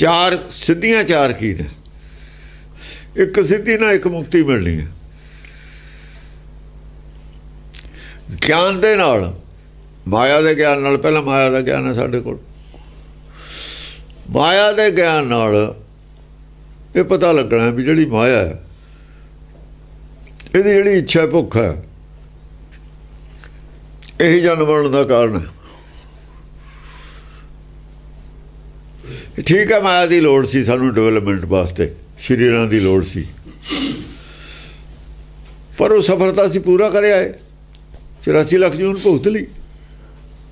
ਚਾਰ, ਸਿੱਧੀਆਂ ਚਾਰ ਕੀ ਨੇ। ਇੱਕ ਸਿੱਧੀ ਨਾਲ ਇੱਕ ਮੁਕਤੀ ਮਿਲਣੀ ਹੈ। ਗਿਆਨ ਦੇ ਨਾਲ, ਮਾਇਆ ਦੇ ਗਿਆਨ ਨਾਲ, ਪਹਿਲਾਂ ਮਾਇਆ ਦਾ ਗਿਆਨ ਹੈ ਸਾਡੇ ਕੋਲ। ਮਾਇਆ ਦੇ ਗਿਆਨ ਨਾਲ ਇਹ ਪਤਾ ਲੱਗਣਾ ਵੀ ਜਿਹੜੀ ਮਾਇਆ ਹੈ, ਇਹਦੀ ਜਿਹੜੀ ਇੱਛਾ ਭੁੱਖ ਹੈ, ਇਹੀ ਜਨਮ ਮਰਨ ਦਾ ਕਾਰਨ ਹੈ। ਠੀਕ ਹੈ ਮਾਇਆ ਦੀ ਲੋੜ ਸੀ, ਸਾਨੂੰ ਡਿਵੈਲਪਮੈਂਟ ਵਾਸਤੇ, ਸ਼ਰੀਰਾਂ ਦੀ ਲੋੜ ਸੀ। ਪਰ ਉਹ ਸਫਲਤਾ ਸੀ ਪੂਰਾ ਕਰਿਆ ਹੈ 84 ਲੱਖ ਜੂਨ ਭੁਗਤ ਲਈ।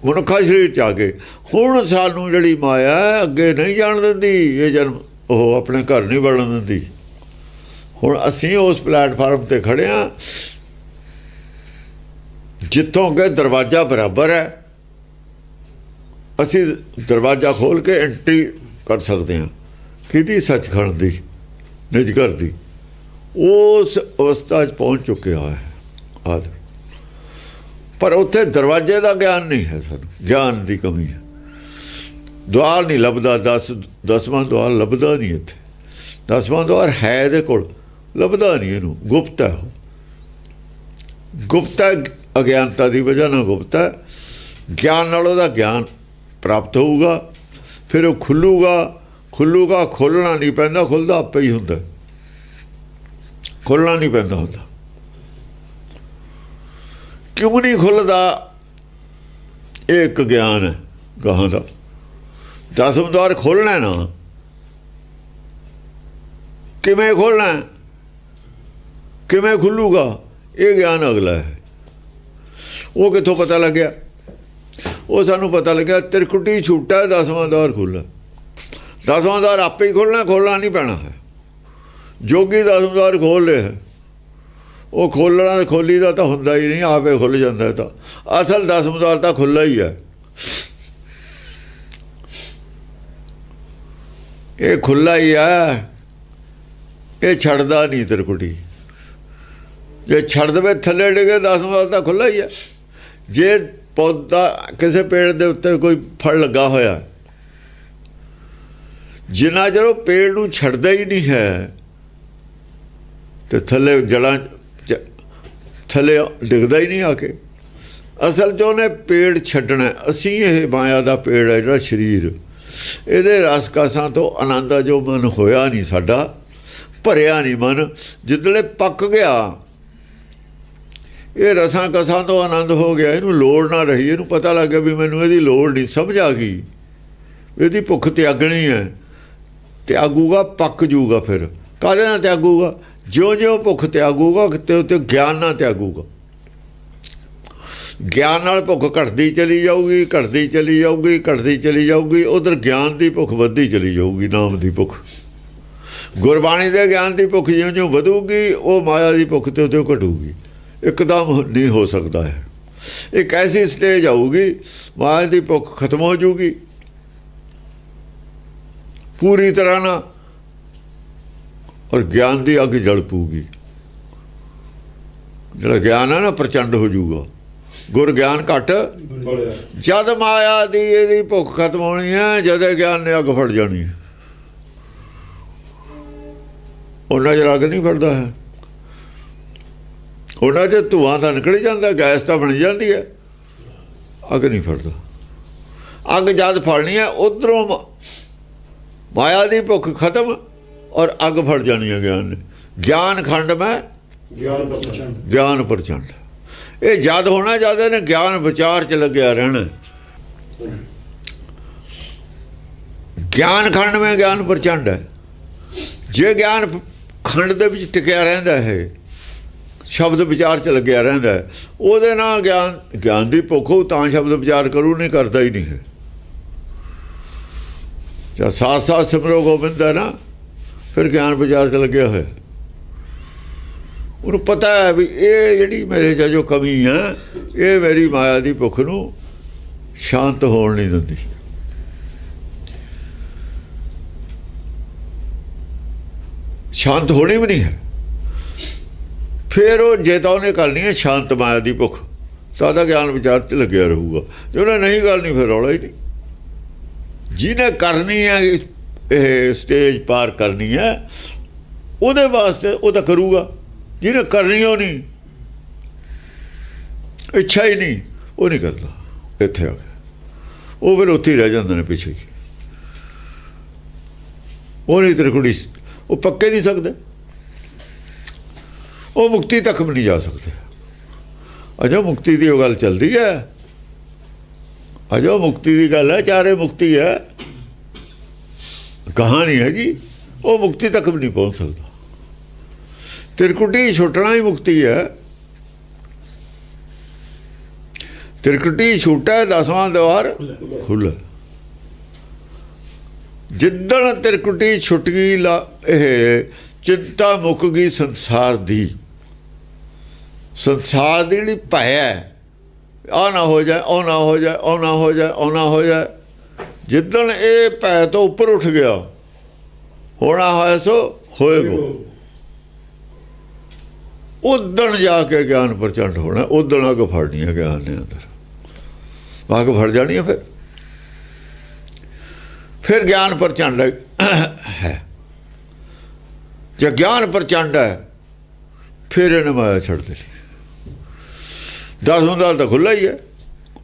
ਮਨੁੱਖਾ ਸਰੀਰ ਚ ਆ ਗਏ। ਹੁਣ ਸਾਨੂੰ ਜਿਹੜੀ ਮਾਇਆ ਅੱਗੇ ਨਹੀਂ ਜਾਣ ਦਿੰਦੀ, ਇਹ ਜਨਮ ਉਹ ਆਪਣੇ ਘਰ ਨਹੀਂ ਵੜਨ ਦਿੰਦੀ। ਹੁਣ ਅਸੀਂ ਉਸ ਪਲੇਟਫਾਰਮ ਤੇ ਖੜੇ ਆ। ਜਿੱਥੋਂ ਕਿ ਦਰਵਾਜ਼ਾ ਬਰਾਬਰ ਹੈ। ਅਸੀਂ ਦਰਵਾਜ਼ਾ ਖੋਲ ਕੇ ਐਂਟਰੀ ਕਰ ਸਕਦੇ ਹਾਂ। ਕਿਹਦੀ ਸੱਚਖੰਡ ਦੀ ਨਿਜ ਘਰ ਦੀ? ਉਸ ਅਵਸਥਾ 'ਚ ਪਹੁੰਚ ਚੁੱਕਿਆ ਹੈ ਆਦਮੀ। ਪਰ ਉੱਥੇ ਦਰਵਾਜ਼ੇ ਦਾ ਗਿਆਨ ਨਹੀਂ ਹੈ ਸਾਨੂੰ ਗਿਆਨ ਦੀ ਕਮੀ ਹੈ। ਦੁਆਰ ਨਹੀਂ ਲੱਭਦਾ ਦਸ ਦਸਵਾਂ ਦੁਆਰ ਲੱਭਦਾ ਨਹੀਂ ਇੱਥੇ। ਦਸਵਾਂ ਦੁਆਰ ਹੈ ਇਹਦੇ ਕੋਲ ਲੱਭਦਾ ਨਹੀਂ ਇਹਨੂੰ ਗੁਪਤ ਹੈ ਉਹ। ਗੁਪਤ ਹੈ, ਅਗਿਆਨਤਾ ਦੀ ਵਜ੍ਹਾ ਨਾਲ ਗੁਪਤ ਹੈ। ਗਿਆਨ ਨਾਲ ਉਹਦਾ ਗਿਆਨ ਪ੍ਰਾਪਤ ਹੋਊਗਾ। ਫਿਰ ਉਹ ਖੁੱਲੂਗਾ ਖੁੱਲੂਗਾ, ਖੋਲਣਾ ਨਹੀਂ ਪੈਂਦਾ, ਖੁੱਲਦਾ ਆਪੇ ਹੀ ਹੁੰਦਾ। ਖੋਲਣਾ ਨਹੀਂ ਪੈਂਦਾ ਹੁੰਦਾ। ਕਿਉਂ ਨਹੀਂ ਖੁੱਲਦਾ? ਇਹ ਇੱਕ ਗਿਆਨ ਹੈ ਗਾਹਾਂ ਦਾ। ਦਸਮ ਦਵਾਰ ਖੋਲਣਾ ਨਾ। ਕਿਵੇਂ ਖੋਲਣਾ? ਕਿਵੇਂ ਖੁੱਲੂਗਾ? ਇਹ ਗਿਆਨ ਅਗਲਾ ਹੈ। ਉਹ ਕਿੱਥੋਂ ਪਤਾ ਲੱਗਿਆ? ਉਹ ਸਾਨੂੰ ਪਤਾ ਲੱਗਿਆ ਤਿਰਕੁਟੀ ਛੂਟਾ ਦਸਵਾਂ ਦਵਾਰ ਖੁੱਲਾ ਦਸਵਾਂ ਦਵਾਰ ਆਪੇ ਹੀ ਖੋਲਣਾ ਖੋਲਣਾ ਨਹੀਂ ਪੈਣਾ ਹੈ। ਜੋਗੀ ਦਸਵਾਂ ਦਵਾਰ ਖੋਲ ਲਿਆ ਹੈ। ਉਹ ਖੋਲਣਾ ਤੇ ਖੋਲੀ ਦਾ ਤਾਂ ਹੁੰਦਾ ਹੀ ਨਹੀਂ, ਆਪੇ ਖੁੱਲ ਜਾਂਦਾ ਤਾਂ। ਅਸਲ ਦਸਮ ਦਵਾਰ ਤਾਂ ਖੁੱਲਾ ਹੀ ਹੈ। ਇਹ ਖੁੱਲਾ ਹੀ ਹੈ। ਇਹ ਛੱਡਦਾ ਨਹੀਂ ਤਿਰਕੁਟੀ ਜੇ ਛੱਡ ਦੇਵੇ, ਥੱਲੇ ਡਿੱਗੇ ਦਸਵਾਂ ਦਵਾਰ ਤਾਂ ਖੁੱਲਾ ਹੀ ਹੈ। ਜੇ ਪੌਦਾ ਕਿਸੇ ਪੇੜ ਦੇ ਉੱਤੇ ਕੋਈ ਫਲ ਲੱਗਾ ਹੋਇਆ। ਜਿੰਨਾ ਚਿਰ ਉਹ ਪੇੜ ਨੂੰ ਛੱਡਦਾ ਹੀ ਨਹੀਂ ਹੈ, ਤੇ ਥੱਲੇ ਜੜਾਂ ਚ- ਥੱਲੇ ਡਿੱਗਦਾ ਹੀ ਨਹੀਂ ਆ ਕੇ। ਅਸਲ 'ਚ ਉਹਨੇ ਪੇੜ ਛੱਡਣਾ ਅਸੀਂ ਇਹ ਮਾਇਆ ਦਾ ਪੇੜ ਹੈ, ਜਿਹੜਾ ਸਰੀਰ। ਇਹਦੇ ਰਸ ਕਸਾਂ ਤੋਂ ਆਨੰਦ ਜੋ ਮਨ ਹੋਇਆ ਨਹੀਂ ਸਾਡਾ, ਭਰਿਆ ਨਹੀਂ ਮਨ। ਜਿੱਦਲੇ ਪੱਕ ਗਿਆ ਇਹ ਰਸਾਂ ਕਸਾਂ ਤੋਂ ਆਨੰਦ ਹੋ ਗਿਆ, ਇਹਨੂੰ ਲੋੜ ਨਾ ਰਹੀ, ਇਹਨੂੰ ਪਤਾ ਲੱਗ ਗਿਆ ਵੀ ਮੈਨੂੰ ਇਹਦੀ ਲੋੜ ਨਹੀਂ, ਸਮਝ ਆ ਗਈ। ਇਹਦੀ ਭੁੱਖ ਤਿਆਗਣੀ ਹੈ, ਤਿਆਗੂਗਾ, ਪੱਕ ਜੂਗਾ ਫਿਰ। ਕਾਹਦੇ ਨਾਲ ਤਿਆਗੂਗਾ? ਜਿਉਂ-ਜਿਉਂ ਭੁੱਖ ਤਿਆਗੂਗਾ ਤੇ ਉਤੇ ਗਿਆਨ ਨਾਲ ਤਿਆਗੂਗਾ। ਗਿਆਨ ਨਾਲ ਭੁੱਖ ਘਟਦੀ ਚਲੀ ਜਾਊਗੀ, ਘਟਦੀ ਚਲੀ ਜਾਊਗੀ, ਘਟਦੀ ਚਲੀ ਜਾਊਗੀ, ਉਧਰ ਗਿਆਨ ਦੀ ਭੁੱਖ ਵੱਧਦੀ ਚਲੀ ਜਾਊਗੀ, ਨਾਮ ਦੀ ਭੁੱਖ। ਗੁਰਬਾਣੀ ਦੇ ਗਿਆਨ ਦੀ ਭੁੱਖ ਜਿਉਂ-ਜਿਉਂ ਵਧੂਗੀ, ਉਹ ਮਾਇਆ ਦੀ ਭੁੱਖ ਤੇ ਉਤੇ ਘਟੂਗੀ। ਇੱਕਦਮ ਨਹੀਂ ਹੋ ਸਕਦਾ ਹੈ। ਇੱਕ ਐਸੀ ਸਟੇਜ ਆਊਗੀ ਮਾਇਆ ਦੀ ਭੁੱਖ ਖਤਮ ਹੋ ਜਾਊਗੀ। ਪੂਰੀ ਤਰ੍ਹਾਂ ਨਾਲ ਔਰ ਗਿਆਨ ਦੀ ਅੱਗ ਜਲ ਪੂਗੀ ਜਿਹੜਾ ਗਿਆਨ ਹੈ ਨਾ, ਪ੍ਰਚੰਡ ਹੋ ਜਾਊਗਾ। ਗੁਰ ਗਿਆਨ ਘਟ। ਜਦ ਮਾਇਆ ਦੀ ਇਹਦੀ ਭੁੱਖ ਖਤਮ ਹੋਣੀ ਹੈ, ਜਦ ਗਿਆਨ ਨੇ ਅੱਗ ਫੜ ਜਾਣੀ ਹੈ। ਉਹਨਾਂ ਚ ਅੱਗ ਨਹੀਂ ਫੜਦਾ ਹੈ। ਉਹਨਾਂ ਚ ਧੂਆਂ ਤਾਂ ਨਿਕਲ ਜਾਂਦਾ ਗੈਸ ਤਾਂ ਬਣ ਜਾਂਦੀ ਹੈ। ਅੱਗ ਨਹੀਂ ਫੜਦਾ। ਅੱਗ ਜਦ ਫੜਨੀ ਹੈ ਉਧਰੋਂ ਮਾਇਆ ਦੀ ਭੁੱਖ ਖਤਮ ਔਰ ਅੱਗ ਫੜ ਜਾਣੀ ਹੈ ਗਿਆਨ ਨੇ। ਗਿਆਨ ਖੰਡ ਮੈਂ ਗਿਆਨ ਪ੍ਰਚੰਡ। ਗਿਆਨ ਪ੍ਰਚੰਡ। ਇਹ ਜਦ ਹੋਣਾ ਜਦ ਇਹਨੇ ਗਿਆਨ ਵਿਚਾਰ ਚ ਲੱਗਿਆ ਰਹਿਣਾ। ਗਿਆਨ ਖੰਡ ਮੈਂ ਗਿਆਨ ਪ੍ਰਚੰਡ ਹੈ। ਜੇ ਗਿਆਨ ਖੰਡ ਦੇ ਵਿੱਚ ਟਿਕਿਆ ਰਹਿੰਦਾ ਹੈ ਸ਼ਬਦ ਵਿਚਾਰ ਚ ਲੱਗਿਆ ਰਹਿੰਦਾ ਉਹਦੇ ਨਾਲ ਗਿਆਨ ਗਿਆਨ ਦੀ ਭੁੱਖ ਹੋਊ, ਤਾਂ ਸ਼ਬਦ ਵਿਚਾਰ ਕਰੂ, ਨਹੀਂ ਕਰਦਾ ਹੀ ਨਹੀਂ ਹੈ। ਜਾਂ ਸਾਥ ਸਾਥ ਸਿਮਰੋ ਗੋਬਿੰਦ ਹੈ ਨਾ, ਫਿਰ ਗਿਆਨ ਵਿਚਾਰ ਚ ਲੱਗਿਆ ਹੋਇਆ ਉਹਨੂੰ ਪਤਾ ਹੈ ਵੀ ਇਹ ਜਿਹੜੀ ਮੇਰੇ 'ਚ ਜੋ ਕਮੀ ਹੈ, ਇਹ ਮੇਰੀ ਮਾਇਆ ਦੀ ਭੁੱਖ ਨੂੰ ਸ਼ਾਂਤ ਹੋਣ ਨਹੀਂ ਦਿੰਦੀ। ਸ਼ਾਂਤ ਹੋਣੀ ਵੀ ਨਹੀਂ ਹੈ। ਫਿਰ ਉਹ ਜੇ ਤਾਂ ਉਹਨੇ ਕਰਨੀ ਹੈ ਸ਼ਾਂਤ ਮਾਇਆ ਦੀ ਭੁੱਖ, ਤਾਂ ਉਹਦਾ ਗਿਆਨ ਵਿਚਾਰ 'ਚ ਲੱਗਿਆ ਰਹੂਗਾ। ਜੇ ਉਹਨੇ ਨਹੀਂ ਕਰਨੀ, ਫਿਰ ਰੌਲਾ ਹੀ ਨਹੀਂ। ਜਿਹਨੇ ਕਰਨੀ ਹੈ, ਇਹ ਸਟੇਜ ਪਾਰ ਕਰਨੀ ਹੈ, ਉਹਦੇ ਵਾਸਤੇ ਉਹ ਤਾਂ ਕਰੂਗਾ। ਜਿਹਨੇ ਕਰਨੀ ਉਹ ਨਹੀਂ। ਇੱਛਾ ਹੀ ਨਹੀਂ, ਉਹ ਨਹੀਂ ਕਰਦਾ। ਇੱਥੇ ਆ ਕੇ। ਉਹ ਫਿਰ ਉੱਥੇ ਹੀ ਰਹਿ ਜਾਂਦੇ ਨੇ ਪਿੱਛੇ। ਉਹ ਨਹੀਂ ਤੇਰੇ ਕੁੜੀ ਉਹ ਪੱਕੇ ਨਹੀਂ ਸਕਦੇ। ਉਹ ਮੁਕਤੀ ਤੱਕ ਵੀ ਨਹੀਂ ਜਾ ਸਕਦੇ। ਅਜੋ ਮੁਕਤੀ ਦੀ ਉਹ ਗੱਲ ਚੱਲਦੀ ਹੈ। ਅਜੋ ਮੁਕਤੀ ਦੀ ਗੱਲ ਹੈ, ਚਾਰੇ ਮੁਕਤੀ ਹੈ। ਕਹਾਣੀ ਹੈ ਜੀ, ਉਹ ਮੁਕਤੀ ਤੱਕ ਵੀ ਨਹੀਂ ਪਹੁੰਚ ਸਕਦਾ। ਤਿਰਕੁਟੀ ਛੁੱਟਣਾ ਹੀ ਮੁਕਤੀ ਹੈ। ਤਿਰਕੁਟੀ ਛੁੱਟਾ ਦਸਵਾਂ ਦਵਾਰ ਖੁੱਲ ਜਿੱਦਣ ਤਿਰਕੁਟੀ ਛੁੱਟ ਗਈ, ਲਾ- ਇਹ ਚਿੰਤਾ ਮੁੱਕ ਗਈ ਸੰਸਾਰ ਦੀ। ਸੰਸਾਰ ਦੀ ਜਿਹੜੀ ਭੈ ਹੈ ਆ ਨਾ ਹੋ ਜਾਏ ਉਹ ਨਾ ਹੋ ਜਾਏ ਉਹ ਨਾ ਹੋ ਜਾਏ ਉਹ ਨਾ ਹੋ ਜਾਏ। ਜਿੱਦਣ ਇਹ ਭੈ ਤੋਂ ਉੱਪਰ ਉੱਠ ਗਿਆ, ਹੋਣਾ ਹੋਇਆ ਸੋ ਹੋਏਗਾ। ਉਦਣ ਜਾ ਕੇ ਗਿਆਨ ਪ੍ਰਚੰਡ ਹੋਣਾ, ਉਦਣ ਅੱਗ ਫੜਨੀ ਹੈ ਗਿਆਨ ਦੇ ਅੰਦਰ। ਅੱਗ ਫੜ ਜਾਣੀ ਹੈ ਫਿਰ। ਫਿਰ ਗਿਆਨ ਪ੍ਰਚੰਡ ਹੈ। ਜੇ ਗਿਆਨ ਪ੍ਰਚੰਡ ਹੈ, ਫਿਰ ਇਹਨੇ ਮਾਇਆ ਛੱਡ ਦੇ ਦਸ ਹੁੰਦਾ ਤਾਂ ਖੁੱਲਾ ਹੀ ਹੈ।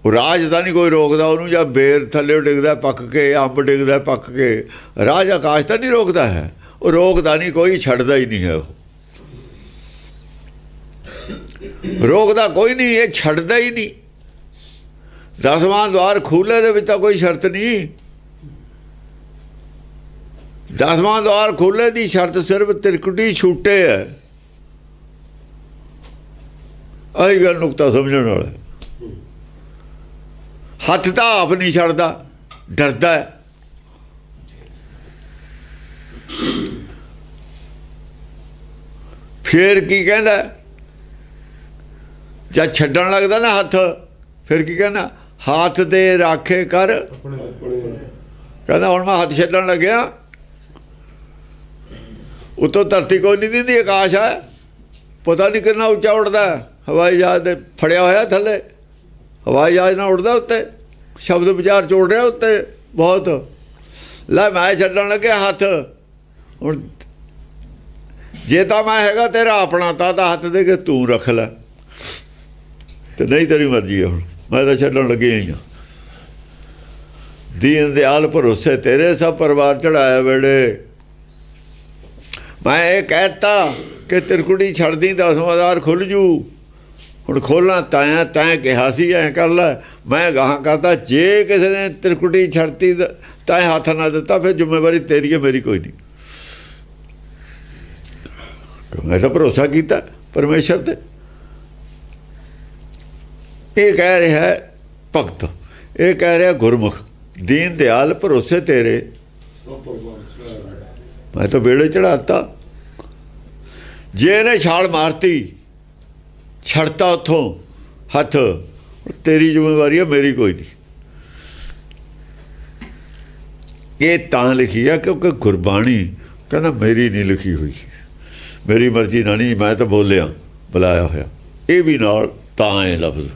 ਉਹ ਰਾਜ ਦਾ ਨਹੀਂ ਕੋਈ ਰੋਕਦਾ, ਉਹਨੂੰ ਜਾਂ ਬੇਰ ਥੱਲੇ ਡਿੱਗਦਾ, ਪੱਕ ਕੇ, ਅੰਬ ਡਿੱਗਦਾ, ਪੱਕ ਕੇ। ਰਾਜ ਆਕਾਸ਼ ਤਾਂ ਨਹੀਂ ਰੋਕਦਾ ਹੈ। ਉਹ ਰੋਕਦਾ ਨਹੀਂ, ਕੋਈ ਛੱਡਦਾ ਹੀ ਨਹੀਂ ਹੈ ਉਹ। ਰੋਕਦਾ ਕੋਈ ਨਹੀਂ, ਇਹ ਛੱਡਦਾ ਹੀ ਨਹੀਂ। ਦਸਵਾਂ ਦਵਾਰ ਖੁੱਲੇ ਦੇ ਵਿੱਚ ਤਾਂ ਕੋਈ ਸ਼ਰਤ ਨਹੀਂ। ਦਸਵਾਂ ਦਵਾਰ ਖੁੱਲੇ ਦੀ ਸ਼ਰਤ ਸਿਰਫ ਤਿਰਕੁਟੀ ਛੂਟੇ ਹੈ। ਆਹੀ ਗੱਲ ਨੁਕਤਾ ਸਮਝਣ ਵਾਲਾ। ਹੱਥ ਤਾਂ ਆਪ ਨਹੀਂ ਛੱਡਦਾ, ਡਰਦਾ ਹੈ। ਫੇਰ ਕੀ ਕਹਿੰਦਾ? ਜਦ ਛੱਡਣ ਲੱਗਦਾ ਨਾ ਹੱਥ, ਫਿਰ ਕੀ ਕਹਿੰਦਾ? ਹੱਥ ਦੇ ਰਾਖੇ ਕਰ। ਕਹਿੰਦਾ, ਹੁਣ ਮੈਂ ਹੱਥ ਛੱਡਣ ਲੱਗਿਆ। ਉਤੋਂ ਧਰਤੀ ਕੋਈ ਨਹੀਂ ਦਿੰਦੀ, ਆਕਾਸ਼ ਹੈ। ਪਤਾ ਨਹੀਂ ਕਿੰਨਾ ਉੱਚਾ ਉੱਡਦਾ ਹਵਾਈ ਜਹਾਜ਼ ਦੇ ਫੜਿਆ ਹੋਇਆ ਥੱਲੇ। ਹਵਾਈ ਜਹਾਜ਼ ਨਾਲ ਉੱਡਦਾ ਉੱਤੇ। ਸ਼ਬਦ ਵਿਚਾਰ ਚੋੜ ਰਿਹਾ ਉੱਤੇ। ਬਹੁਤ। ਲੈ ਮੈਂ ਛੱਡਣ ਲੱਗਿਆ ਹੱਥ। ਹੁਣ ਜੇ ਤਾਂ ਮੈਂ ਹੈਗਾ ਤੇਰਾ ਆਪਣਾ, ਤਾਂ ਤਾਂ ਹੱਥ ਦੇ ਕੇ ਤੂੰ ਰੱਖ ਲੈ। ਤੇ ਨਹੀਂ ਤੇਰੀ ਮਰਜ਼ੀ ਹੈ ਹੁਣ। ਮੈਂ ਤਾਂ ਛੱਡਣ ਲੱਗਿਆ ਹੀ ਹਾਂ ਦੀਨ ਦਿਆਲ ਭਰੋਸੇ ਤੇਰੇ ਸਭ ਪਰਿਵਾਰ ਚੜਾਇਆ ਵੇੜੇ। ਮੈਂ ਇਹ ਕਹਿਤਾ ਕਿ ਤਿਰਕੁੜੀ ਛੱਡਦੀ ਦਸਵਾਦਾਰ ਖੁੱਲ ਜੂ। ਹੁਣ ਖੋਲਣਾ ਤਾਇਆ ਤੈਂ ਕਿਹਾ ਸੀ, ਐ ਕਰ ਲੈ। ਮੈਂ ਗਾਹਾਂ ਕਰਦਾ, ਜੇ ਕਿਸੇ ਨੇ ਤ੍ਰਿਕੁਟੀ ਛੱਡਤੀ ਤਾਂ ਹੱਥ ਨਾ ਦਿੱਤਾ, ਫਿਰ ਜ਼ਿੰਮੇਵਾਰੀ ਤੇਰੀ ਹੈ, ਮੇਰੀ ਕੋਈ ਨਹੀਂ। ਮੈਂ ਤਾਂ ਭਰੋਸਾ ਕੀਤਾ ਪਰਮੇਸ਼ਰ ਤੇ। ਇਹ ਕਹਿ ਰਿਹਾ ਹੈ, ਭਗਤ, ਇਹ ਕਹਿ ਰਿਹਾ ਗੁਰਮੁਖ, ਦੀਨ ਦਿਆਲ ਭਰੋਸੇ ਤੇਰੇ। ਮੈਂ ਤਾਂ ਬੇੜੇ ਚੜਾਤਾ ਜੇ ਇਹਨੇ ਛਾਲ ਮਾਰਤੀ ਛੜਤਾ ਉਥੋਂ ਹੱਥ। ਤੇਰੀ ਜ਼ਿੰਮੇਵਾਰੀ ਹੈ, ਮੇਰੀ ਕੋਈ ਨਹੀਂ। ਇਹ ਤਾਂ ਲਿਖੀ ਆ ਕਿਉਂਕਿ ਗੁਰਬਾਣੀ ਕਹਿੰਦਾ ਮੇਰੀ ਨਹੀਂ ਲਿਖੀ ਹੋਈ। ਮੇਰੀ ਮਰਜ਼ੀ ਨਾਲ ਨਹੀਂ ਮੈਂ ਤਾਂ ਬੋਲਿਆ, ਬੁਲਾਇਆ ਹੋਇਆ। ਇਹ ਵੀ ਨਾਲ ਤਾਂ ਹੈ ਲਫ਼ਜ਼।